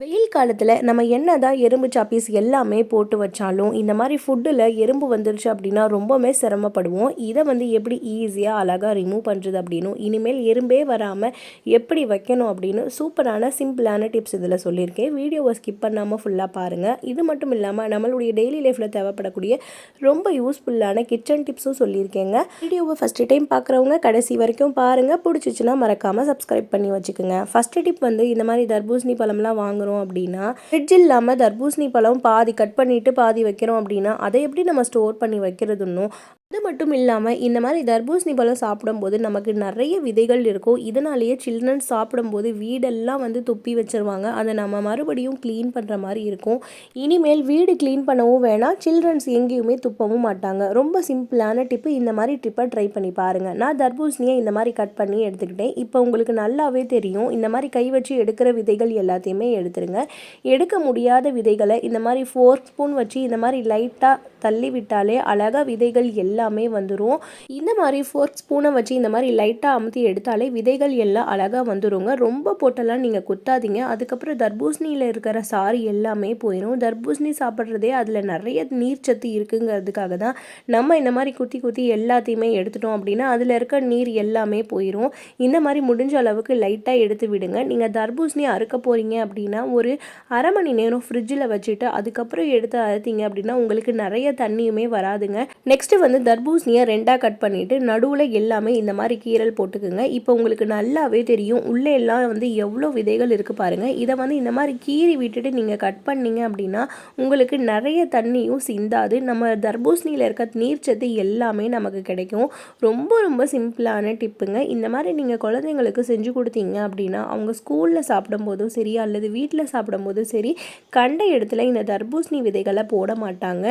Ve வெயில் காலத்தில் நம்ம என்ன தான் எறும்பு சாப்பீஸ் எல்லாமே போட்டு வச்சாலும் இந்த மாதிரி ஃபுட்டில் எறும்பு வந்துருச்சு அப்படின்னா ரொம்பவுமே சிரமப்படுவோம். இதை வந்து எப்படி ஈஸியாக அழகாக ரிமூவ் பண்ணுறது அப்படின்னும் இனிமேல் எறும்பே வராமல் எப்படி வைக்கணும் அப்படின்னு சூப்பரான சிம்பிளான டிப்ஸ் இதில் சொல்லியிருக்கேன். வீடியோவை ஸ்கிப் பண்ணாமல் ஃபுல்லாக பாருங்கள் இது மட்டும் இல்லாமல் நம்மளுடைய டெய்லி லைஃப்பில் தேவைப்படக்கூடிய ரொம்ப யூஸ்ஃபுல்லான கிச்சன் டிப்ஸும் சொல்லியிருக்கேங்க. வீடியோவை ஃபஸ்ட்டு டைம் பார்க்குறவங்க கடைசி வரைக்கும் பாருங்கள் பிடிச்சிச்சின்னா மறக்காமல் சப்ஸ்கிரைப் பண்ணி வச்சுக்கோங்க. ஃபஸ்ட்டு டிப் வந்து இந்த மாதிரி தர்பூசணி பழம்லாம் வாங்குறோம் அப்படின்னு ஃப்ரிட்ஜ் இல்லாமல் தர்பூசணி பழம் பாதி கட் பண்ணிவிட்டு பாதி வைக்கிறோம் அப்படின்னா அதை எப்படி நம்ம ஸ்டோர் பண்ணி வைக்கிறதுன்னும் அது மட்டும் இல்லாமல் இந்த மாதிரி தர்பூசணி பழம் சாப்பிடும்போது நமக்கு நிறைய விதைகள் இருக்கும். இதனாலேயே சில்ட்ரன்ஸ் சாப்பிடும்போது வீடெல்லாம் வந்து துப்பி வச்சுருவாங்க. அதை நம்ம மறுபடியும் க்ளீன் பண்ணுற மாதிரி இருக்கும். இனிமேல் வீடு க்ளீன் பண்ணவும் வேணாம். சில்ட்ரன்ஸ் எங்கேயுமே துப்பவும் மாட்டாங்க. ரொம்ப சிம்பிளான டிப்பு இந்த மாதிரி ட்ரிப்பை ட்ரை பண்ணி பாருங்கள் நான் தர்பூசணியை இந்த மாதிரி கட் பண்ணி எடுத்துக்கிட்டேன். இப்போ உங்களுக்கு நல்லாவே தெரியும். இந்த மாதிரி கை வச்சு எடுக்கிற விதைகள் எல்லாத்தையுமே எடுத்துருங்க. எடுக்க முடியாத விதைகளை இந்த மாதிரி ஃபோர் ஸ்பூன் வச்சு இந்த மாதிரி லைட்டாக தள்ளி விட்டாலே அழகாக விதைகள் எல்லாமே வந்துடும் இந்த மாதிரி ஃபோர்க் ஸ்பூனை வச்சு இந்த மாதிரி லைட்டாக அமுத்தி எடுத்தாலே விதைகள் எல்லாம் அழகாக வந்துருங்க. ரொம்ப போட்டெல்லாம் நீங்கள் குத்தாதீங்க. அதுக்கப்புறம் தர்பூசணியில் இருக்கிற சாறு எல்லாமே போயிடும் தர்பூசணி சாப்பிட்றதே அதில் நிறைய நீர்ச்சத்து இருக்குங்கிறதுக்காக தான் நம்ம இந்த மாதிரி குத்தி குத்தி எல்லாத்தையுமே எடுத்துட்டோம் அப்படின்னா அதில் இருக்க நீர் எல்லாமே போயிடும் இந்த மாதிரி முடிஞ்ச அளவுக்கு லைட்டாக எடுத்து விடுங்க. நீங்கள் தர்பூசணி அறுக்க போகிறீங்க அப்படின்னா ஒரு அரை மணி நேரம் ஃப்ரிட்ஜில் வச்சுட்டு அதுக்கப்புறம் எடுத்து அறுத்தீங்க அப்படின்னா உங்களுக்கு நிறைய தண்ணியுமே வராதுங்க. நெக்ஸ்ட் வந்து தர்பூசணியை ரெண்டாக கட் பண்ணிட்டு நடுவில் எல்லாமே இந்த மாதிரி கீரல் போட்டுக்குங்க. இப்போ உங்களுக்கு நல்லாவே தெரியும் உள்ளே எல்லாம் வந்து எவ்வளோ விதைகள் இருக்குது பாருங்கள் இதை வந்து இந்த மாதிரி கீறி விட்டுட்டு நீங்கள் கட் பண்ணீங்க அப்படின்னா உங்களுக்கு நிறைய தண்ணியும் சிந்தாது. நம்ம தர்பூசணியில் இருக்க நீர்ச்சத்து எல்லாமே நமக்கு கிடைக்கும். ரொம்ப ரொம்ப சிம்பிளான டிப்புங்க. இந்த மாதிரி நீங்கள் குழந்தைங்களுக்கு செஞ்சு கொடுத்தீங்க அப்படின்னா அவங்க ஸ்கூலில் சாப்பிடும்போதும் சரி அல்லது வீட்டில் சாப்பிடும்போதும் சரி கண்ட இடத்துல இந்த தர்பூசணி விதைகளை போட மாட்டாங்க.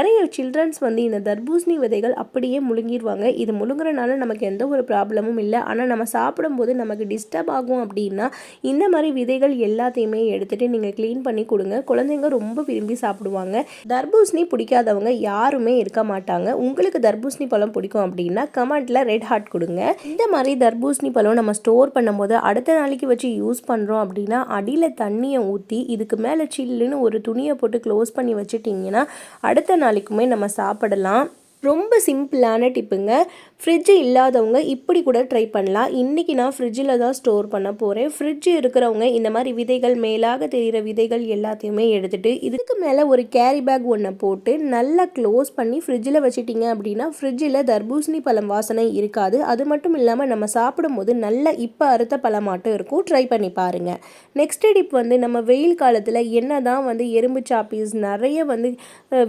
நிறைய சில்ட்ரன்ஸ் வந்து இந்த தர்பூசணி விதைகள் அப்படியே முழுங்கிடுவாங்க இது முழுங்குறனால நமக்கு எந்த ஒரு ப்ராப்ளமும் இல்லை. ஆனால் நம்ம சாப்பிடும்போது நமக்கு டிஸ்டர்ப் ஆகும் அப்படின்னா இந்த மாதிரி விதைகள் எல்லாத்தையுமே எடுத்துகிட்டு நீங்கள் க்ளீன் பண்ணி கொடுங்க. குழந்தைங்க ரொம்ப விரும்பி சாப்பிடுவாங்க. தர்பூசணி பிடிக்காதவங்க யாருமே இருக்க மாட்டாங்க. உங்களுக்கு தர்பூசணி பழம் பிடிக்கும் அப்படின்னா கமெண்ட்டில் ரெட் ஹார்ட் கொடுங்க. இந்த மாதிரி தர்பூசணி பழம் நம்ம ஸ்டோர் பண்ணும்போது அடுத்த நாளைக்கு வச்சு யூஸ் பண்ணுறோம் அப்படின்னா அடியில் தண்ணியை ஊற்றி இதுக்கு மேலே சில்லுன்னு ஒரு துணியை போட்டு க்ளோஸ் பண்ணி வச்சுட்டிங்கன்னா அடுத்த நாள் நாளைக்குமே நம்ம சாப்பிடலாம். ரொம்ப சிம்பிளான டிப்புங்க. ஃப்ரிட்ஜு இல்லாதவங்க இப்படி கூட ட்ரை பண்ணலாம். இன்றைக்கி நான் ஃப்ரிட்ஜில் தான் ஸ்டோர் பண்ண போகிறேன் ஃப்ரிட்ஜு இருக்கிறவங்க இந்த மாதிரி விதைகள் மேலாக தெரிகிற விதைகள் எல்லாத்தையுமே எடுத்துகிட்டு இதுக்கு மேலே ஒரு கேரி பேக் ஒன்றை போட்டு நல்லா க்ளோஸ் பண்ணி ஃப்ரிட்ஜில் வச்சிட்டிங்க அப்படின்னா ஃப்ரிட்ஜில் தர்பூசணி பழம் வாசனை இருக்காது. அது மட்டும் இல்லாமல் நம்ம சாப்பிடும்போது நல்ல இப்போ அறுத்த பழமாட்டம் இருக்கும். ட்ரை பண்ணி பாருங்கள் நெக்ஸ்ட் டிப் வந்து நம்ம வெயில் காலத்தில் என்ன தான் வந்து எறும்பு சாப்பீஸ் நிறைய வந்து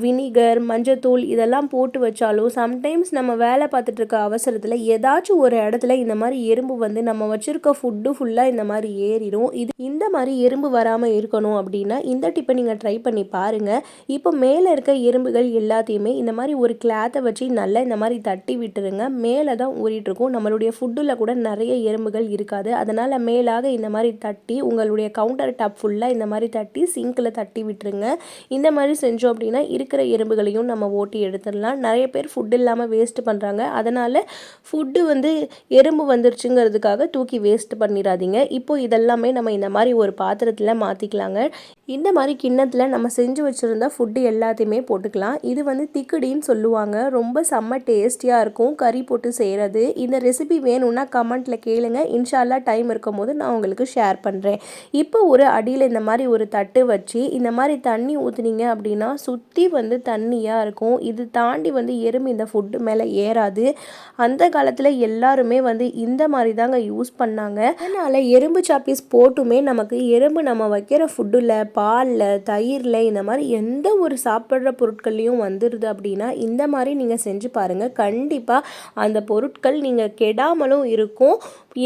வினிகர் மஞ்சத்தூள் இதெல்லாம் போட்டு வச்சாலும் சம்டைம்ஸ் நம்ம வேலை பார்த்துட்டு இருக்க அவசரத்தில் ஏதாச்சும் ஒரு இடத்துல இந்த மாதிரி எறும்பு வந்து நம்ம வச்சுருக்க ஃபுட்டு ஃபுல்லாக இந்த மாதிரி ஏறிடும் இது இந்த மாதிரி எறும்பு வராமல் இருக்கணும் அப்படின்னா இந்த டிப்பை நீங்கள் ட்ரை பண்ணி பாருங்கள் இப்போ மேலே இருக்க எறும்புகள் எல்லாத்தையுமே இந்த மாதிரி ஒரு கிளாத்தை வச்சு நல்லா இந்த மாதிரி தட்டி விட்டுருங்க. மேலே தான் ஊறிட்டுருக்கும் நம்மளுடைய ஃபுட்டில் கூட நிறைய எறும்புகள் இருக்காது. அதனால் மேலாக இந்த மாதிரி தட்டி உங்களுடைய கவுண்டர் டாப் ஃபுல்லாக இந்த மாதிரி தட்டி சிங்கில் தட்டி விட்டுருங்க. இந்த மாதிரி செஞ்சோம் அப்படின்னா இருக்கிற எறும்புகளையும் நம்ம ஓட்டி எடுத்துடலாம். நிறைய பேர் ஃபுட் இல்லாமல் வேஸ்ட் பண்ணுறாங்க அதனால் அதனால் ஃபுட்டு வந்து எறும்பு வந்துருச்சுங்கிறதுக்காக தூக்கி வேஸ்ட் பண்ணிடாதீங்க. இப்போ இதெல்லாமே நம்ம இந்த மாதிரி ஒரு பாத்திரத்தில் மாற்றிக்கலாங்க இந்த மாதிரி கிண்ணத்தில் நம்ம செஞ்சு வச்சுருந்தா ஃபுட்டு எல்லாத்தையுமே போட்டுக்கலாம். இது வந்து திக்குடின்னு சொல்லுவாங்க. ரொம்ப செம்ம டேஸ்டியாக இருக்கும். கறி போட்டு செய்கிறது இந்த ரெசிபி வேணும்னா கமெண்ட்டில் கேளுங்க. இன்ஷால்லா டைம் இருக்கும் போது நான் உங்களுக்கு ஷேர் பண்ணுறேன் இப்போ ஒரு அடியில் இந்த மாதிரி ஒரு தட்டு வச்சு இந்த மாதிரி தண்ணி ஊற்றுனீங்க அப்படின்னா சுற்றி வந்து தண்ணியாக இருக்கும். இது தாண்டி வந்து எறும்பு இந்த ஃபுட்டு மேலே ஏறாது. அந்த காலத்தில் எல்லாருமே வந்து இந்த மாதிரி தாங்க யூஸ் பண்ணாங்க. அதனால் எறும்பு சாப்பீஸ் போட்டுமே நமக்கு எறும்பு நம்ம வைக்கிற ஃபுட்டில் பாலில் தயிரில் இந்த மாதிரி எந்த ஒரு சாப்பிட்ற பொருட்கள்லையும் வந்துடுது அப்படின்னா இந்த மாதிரி நீங்கள் செஞ்சு பாருங்கள் கண்டிப்பாக அந்த பொருட்கள் நீங்கள் கெடாமலும் இருக்கும்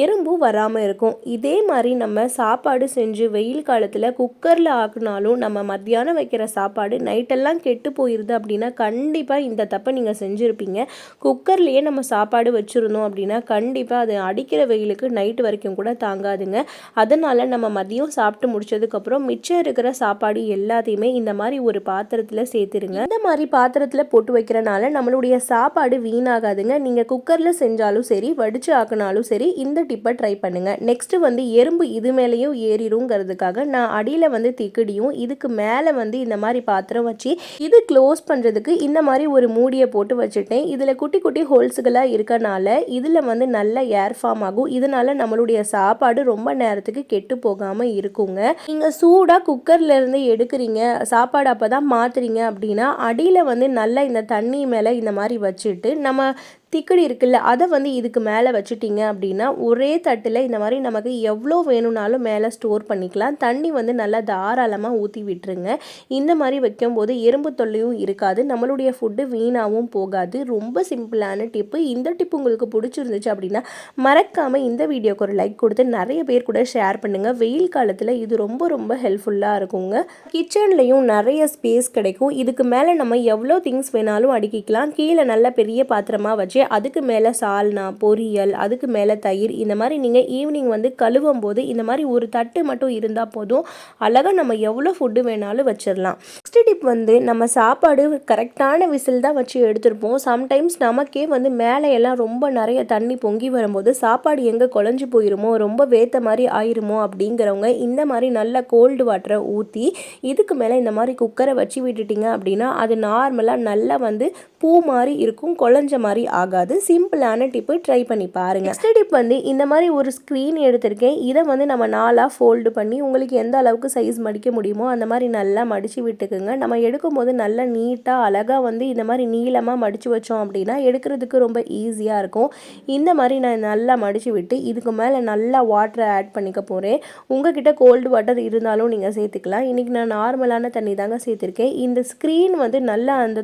எறும்பும் வராமல் இருக்கும். இதே மாதிரி நம்ம சாப்பாடு செஞ்சு வெயில் காலத்தில் குக்கரில் ஆக்குனாலும் நம்ம மத்தியானம் வைக்கிற சாப்பாடு நைட்டெல்லாம் கெட்டு போயிடுது அப்படின்னா கண்டிப்பாக இந்த தப்பை நீங்கள் செஞ்சுருப்பீங்க. குக்கர்லேயே நம்ம சாப்பாடு வச்சுருந்தோம் அப்படின்னா கண்டிப்பாக அது அடிக்கிற வெயிலுக்கு நைட்டு வரைக்கும் கூட தாங்காதுங்க. அதனால் நம்ம மதியம் சாப்பிட்டு முடிச்சதுக்கப்புறம் மிச்சம் இருக்கிற சாப்பாடு எல்லாத்தையுமே இந்த மாதிரி ஒரு பாத்திரத்தில் சேர்த்துருங்க. இந்த மாதிரி பாத்திரத்தில் போட்டு வைக்கிறனால நம்மளுடைய சாப்பாடு வீணாகாதுங்க. நீங்கள் குக்கரில் செஞ்சாலும் சரி வடித்து ஆக்கினாலும் சரி இந்த டிப்பை ட்ரை பண்ணுங்கள் நெக்ஸ்ட்டு வந்து எறும்பு இது மேலேயும் ஏறிடுங்கிறதுக்காக நான் அடியில் வந்து திக்கடியும் இதுக்கு மேலே வந்து இந்த மாதிரி பாத்திரம் வச்சு இது க்ளோஸ் பண்ணுறதுக்கு இந்த மாதிரி ஒரு மூடியை போட்டு வச்சுட்டேன். இதில் குட்டி குட்டி ஹோல்ஸுகளாக இருக்கனால இதில் வந்து நல்ல ஏர் ஃபார்ம் ஆகும். இதனால் நம்மளுடைய சாப்பாடு ரொம்ப நேரத்துக்கு கெட்டு போகாமல் இருக்குங்க. நீங்கள் சூடாக குக்கர்லேருந்து எடுக்கிறீங்க சாப்பாடு அப்போ தான் மாற்றுறீங்க அப்படின்னா அடியில் வந்து நல்லா இந்த தண்ணி மேலே இந்த மாதிரி வச்சுட்டு நம்ம திக்கடி இருக்குல்ல அதை வந்து இதுக்கு மேலே வச்சுட்டிங்க அப்படின்னா ஒரே தட்டில் இந்த மாதிரி நமக்கு எவ்வளோ வேணும்னாலும் மேலே ஸ்டோர் பண்ணிக்கலாம். தண்ணி வந்து நல்லா தாராளமாக ஊற்றி விட்டுருங்க. இந்த மாதிரி வைக்கும்போது எறும்பு தொல்லையும் இருக்காது. நம்மளுடைய ஃபுட்டு வீணாகவும் போகாது. ரொம்ப சிம்பிளான டிப்பு இந்த டிப்பு உங்களுக்கு பிடிச்சிருந்துச்சு அப்படின்னா மறக்காமல் இந்த வீடியோக்கு ஒரு லைக் கொடுத்து நிறைய பேர் கூட ஷேர் பண்ணுங்கள் வெயில் காலத்தில் இது ரொம்ப ரொம்ப ஹெல்ப்ஃபுல்லாக இருக்குங்க. கிச்சன்லேயும் நிறைய ஸ்பேஸ் கிடைக்கும். இதுக்கு மேலே நம்ம எவ்வளோ திங்ஸ் வேணாலும் அடுக்கிக்கலாம். கீழே நல்ல பெரிய பாத்திரமாக வச்சு அதுக்கு மேலே சால்னா பொரியல் அதுக்கு மேலே தயிர் இந்த மாதிரி நீங்கள் ஈவினிங் வந்து கழுவும் போது இந்த மாதிரி ஒரு தட்டு மட்டும் இருந்தால் போதும். அழகாக நம்ம எவ்வளோ ஃபுட்டு வேணாலும் வச்சிடலாம். நெக்ஸ்ட் டிப் வந்து நம்ம சாப்பாடு கரெக்டான விசில் தான் வச்சு எடுத்துருப்போம். சம்டைம்ஸ் நமக்கே வந்து மேலே எல்லாம் ரொம்ப நிறைய தண்ணி பொங்கி வரும்போது சாப்பாடு எங்கே குழஞ்சி போயிருமோ ரொம்ப வேத்த மாதிரி ஆயிருமோ அப்படிங்கிறவங்க இந்த மாதிரி நல்ல கோல்டு வாட்டரை ஊற்றி இதுக்கு மேலே இந்த மாதிரி குக்கரை வச்சு விட்டுட்டிங்க அப்படின்னா அது நார்மலாக நல்லா வந்து பூ மாதிரி இருக்கும் குழஞ்ச மாதிரி ஆகும். ஆகாது. சிம்பிளான டிப்பு ட்ரை பண்ணி பாருங்கள் நெக்ஸ்ட் டிப் வந்து இந்த மாதிரி ஒரு ஸ்க்ரீன் எடுத்திருக்கேன். இதை வந்து நம்ம நாலாக ஃபோல்டு பண்ணி உங்களுக்கு எந்த அளவுக்கு சைஸ் மடிக்க முடியுமோ அந்த மாதிரி நல்லா மடித்து விட்டுக்குங்க. நம்ம எடுக்கும்போது நல்லா நீட்டாக அழகாக வந்து இந்த மாதிரி நீளமாக மடித்து வச்சோம் அப்படின்னா எடுக்கிறதுக்கு ரொம்ப ஈஸியாக இருக்கும். இந்த மாதிரி நான் நல்லா மடித்து விட்டு இதுக்கு மேலே நல்லா வாட்டரை ஆட் பண்ணிக்க போகிறேன் உங்ககிட்ட கோல்டு வாட்டர் இருந்தாலும் நீங்கள் சேர்த்துக்கலாம். இன்றைக்கி நான் நார்மலான தண்ணி தாங்க சேர்த்துருக்கேன். இந்த ஸ்க்ரீன் வந்து நல்லா அந்த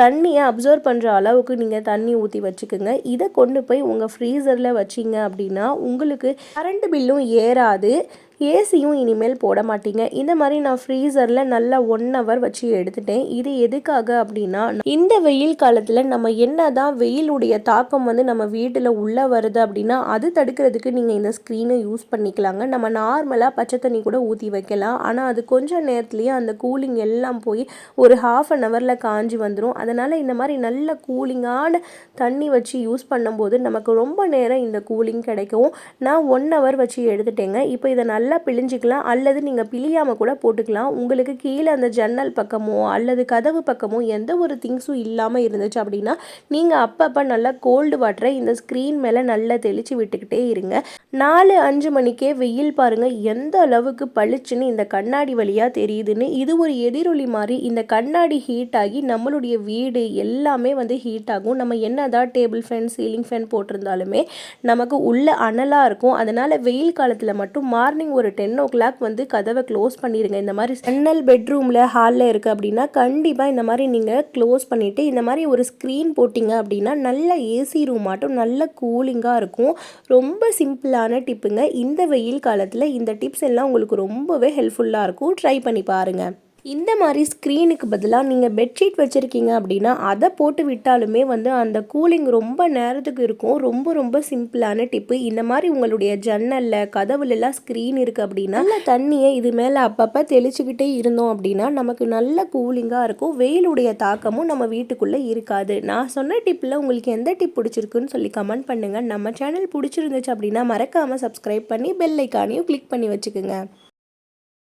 தண்ணியை அப்சர்வ் பண்ணுற அளவுக்கு நீங்கள் தண்ணி ஊற்றி வச்சுக்கோங்க. இதை கொண்டு போய் உங்கள் ஃப்ரீசரில் வச்சிங்க அப்படின்னா உங்களுக்கு கரண்ட் பில்லும் ஏறாது. ஏசியும் இனிமேல் போட மாட்டீங்க. இந்த மாதிரி நான் ஃப்ரீசரில் நல்லா ஒன் ஹவர் வச்சு எடுத்துட்டேன். இது எதுக்காக அப்படின்னா இந்த வெயில் காலத்தில் நம்ம என்ன தான் வெயிலுடைய தாக்கம் வந்து நம்ம வீட்டில் உள்ளே வருது அப்படின்னா அது தடுக்கிறதுக்கு நீங்கள் இந்த ஸ்க்ரீனை யூஸ் பண்ணிக்கலாங்க. நம்ம நார்மலாக பச்சை தண்ணி கூட ஊற்றி வைக்கலாம். ஆனால் அது கொஞ்சம் நேரத்துலேயே அந்த கூலிங் எல்லாம் போய் ஒரு ஹாஃப் அன் ஹவரில் காஞ்சி வந்துடும் அதனால் இந்த மாதிரி நல்ல கூலிங்கான தண்ணி வச்சு யூஸ் பண்ணும்போது நமக்கு ரொம்ப நேரம் இந்த கூலிங் கிடைக்கும். நான் ஒன் ஹவர் வச்சு எடுத்துட்டேங்க. இப்போ இதை நல்லா நல்லா பிழிஞ்சிக்கலாம் அல்லது நீங்கள் பிழியாமல் கூட போட்டுக்கலாம். உங்களுக்கு கீழே அந்த ஜன்னல் பக்கமோ அல்லது கதவு பக்கமோ எந்த ஒரு திங்ஸும் இல்லாமல் இருந்துச்சு அப்படின்னா நீங்கள் அப்பப்போ நல்லா கோல்டு வாட்டரை இந்த ஸ்க்ரீன் மேலே நல்லா தெளித்து விட்டுக்கிட்டே இருங்க. நாலு அஞ்சு மணிக்கே வெயில் பாருங்கள் எந்த அளவுக்கு பளிச்சுன்னு இந்த கண்ணாடி வழியாக தெரியுதுன்னு. இது ஒரு எதிரொலி மாதிரி இந்த கண்ணாடி ஹீட் ஆகி நம்மளுடைய வீடு எல்லாமே வந்து ஹீட் ஆகும். நம்ம என்னதான் டேபிள் ஃபேன் சீலிங் ஃபேன் போட்டிருந்தாலுமே நமக்கு உள்ள அனலாக இருக்கும். அதனால் வெயில் காலத்தில் மட்டும் மார்னிங் ஒரு ஒரு டென் ஓ கிளாக் வந்து கதவை க்ளோஸ் பண்ணிடுங்க இந்த மாதிரி ஜன்னல் பெட்ரூமில் ஹாலில் இருக்குது அப்படின்னா கண்டிப்பாக இந்த மாதிரி நீங்கள் க்ளோஸ் பண்ணிவிட்டு இந்த மாதிரி ஒரு ஸ்க்ரீன் போட்டிங்க அப்படின்னா நல்ல ஏசி ரூம் ஆட்டும் நல்ல கூலிங்காக இருக்கும். ரொம்ப சிம்பிளான டிப்புங்க இந்த வெயில் காலத்தில் இந்த டிப்ஸ் எல்லாம் உங்களுக்கு ரொம்பவே ஹெல்ப்ஃபுல்லாக இருக்கும். ட்ரை பண்ணி பாருங்கள் இந்த மாதிரி ஸ்க்ரீனுக்கு பதிலாக நீங்கள் பெட்ஷீட் வச்சுருக்கீங்க அப்படின்னா அதை போட்டு விட்டாலுமே வந்து அந்த கூலிங் ரொம்ப நேரத்துக்கு இருக்கும். ரொம்ப ரொம்ப சிம்பிளான டிப்பு இந்த மாதிரி உங்களுடைய ஜன்னலில் கதவுலலாம் ஸ்க்ரீன் இருக்குது அப்படின்னா நல்ல தண்ணியை இது மேலே அப்பப்போ தெளிச்சுக்கிட்டே இருந்தோம் அப்படின்னா நமக்கு நல்ல கூலிங்காக இருக்கும். வெயிலுடைய தாக்கமும் நம்ம வீட்டுக்குள்ளே இருக்காது. நான் சொன்ன டிப்பில் உங்களுக்கு எந்த டிப் பிடிச்சிருக்குன்னு சொல்லி கமெண்ட் பண்ணுங்கள் நம்ம சேனல் பிடிச்சிருந்துச்சு அப்படின்னா மறக்காமல் சப்ஸ்கிரைப் பண்ணி பெல் ஐக்கானையும் கிளிக் பண்ணி வச்சுக்கோங்க.